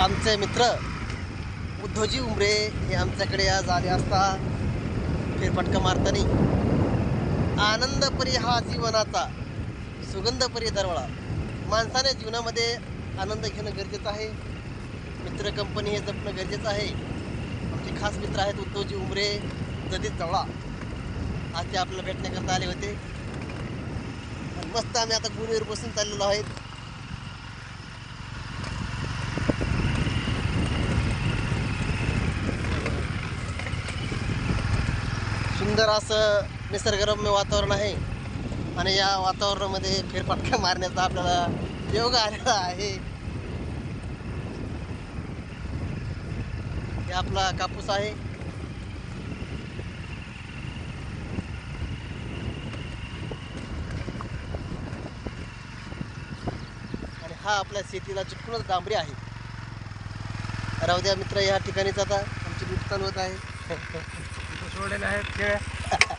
आमचे मित्र उद्धवजी उमरे हे आमच्याकडे आज आले असता. फेरफटका मारताना. आनंदपरी हा जीवनाचा सुगंधपरी दरवळा. माणसाने जीवनामध्ये आनंद घेणं गरजेचं आहे. मित्र कंपनी हे जपणं गरजेचं आहे. आमचे खास मित्र आहेत उद्धवजी उमरे जदीत जवळा आज ते आपल्याला भेटण्याकरता आले होते. मस्त आम्ही आता गुरुवर बसून चाललेलो आहेत. सुंदर असं निसर्गरम्य वातावरण आहे. आणि या वातावरणामध्ये फेरफटका मारण्याचा आपल्याला योग आलेला आहे. हे आपला कापूस आहे. आणि हा आपल्या शेतीला चिटकूनच डांबरी आहे. राहू द्या मित्र या ठिकाणीच आता आमची नुकसान होत आहे. છોડેલા છે.